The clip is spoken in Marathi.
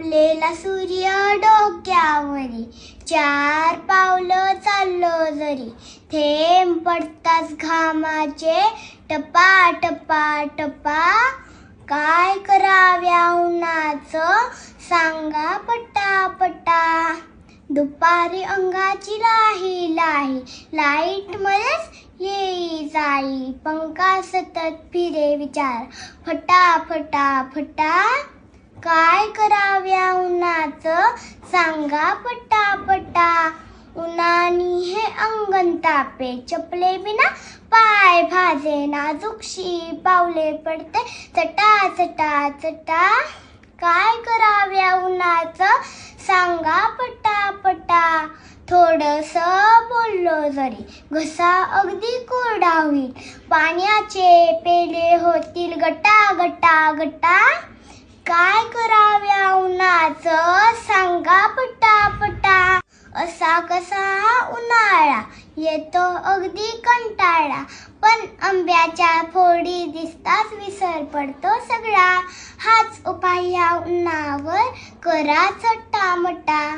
तापलेला सूर्य डोक्यावरी. चार पावलं चाललो जरी. थेंब पडताच घामाचे टपा टपा टपा काय कराव्या उन्हाचं? सांगा पटा पटा दुपारी अंगाची लाही लाही. लाइट मध्येच येई जाई. पंखा सतत फिरे विचार. फटा फटा फटा. काय कराव्या उन्हाचं? सांगा पट्टा पट्टा उन्हानी हे अंगण तापे. चपले बिना पाय भाजे. नाजूकशी पावले पडते. चटा चटा चटा. काय कराव्या उन्हाचं? सांगा पट्टा पट्टा थोडस बोललो जरी. घसा अगदी कोरडा होईल पाण्याचे पेले होतील गटा गटा गटा काय कराव्या उन्हाचं सांगा पटा पटा असा उन्हाळा येतो अगदी कंटाळा. पण आंब्याच्या फोडी दिसताच विसर पडतो सगळा. हाच उपाय या उन्हावर करा चट्टा मटा